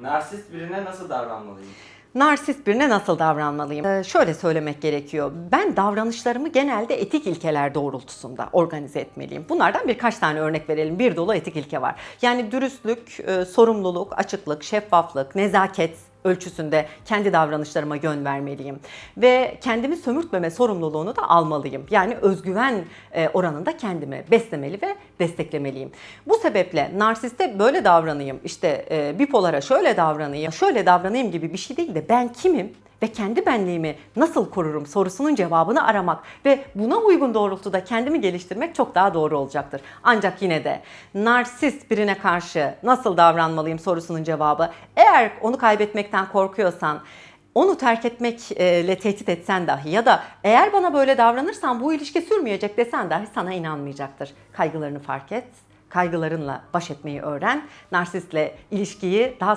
Narsist birine nasıl davranmalıyım? Narsist birine nasıl davranmalıyım? Ee, şöyle söylemek gerekiyor. Ben davranışlarımı genelde etik ilkeler doğrultusunda organize etmeliyim. Bunlardan birkaç tane örnek verelim. Bir dolu etik ilke var. Yani dürüstlük, e, sorumluluk, açıklık, şeffaflık, nezaket ölçüsünde kendi davranışlarıma yön vermeliyim. Ve kendimi sömürtmeme sorumluluğunu da almalıyım. Yani özgüven e, oranında kendimi beslemeli ve desteklemeliyim. Bu sebeple narsiste böyle davranayım, işte e, bipolara şöyle davranayım, şöyle davranayım gibi bir şey değil de ben kimim? Ve kendi benliğimi nasıl korurum sorusunun cevabını aramak ve buna uygun doğrultuda kendimi geliştirmek çok daha doğru olacaktır. Ancak yine de narsist birine karşı nasıl davranmalıyım sorusunun cevabı eğer onu kaybetmekten korkuyorsan onu terk etmekle tehdit etsen dahi ya da eğer bana böyle davranırsan bu ilişki sürmeyecek desen dahi sana inanmayacaktır. Kaygılarını fark et, kaygılarınla baş etmeyi öğren, narsistle ilişkiyi daha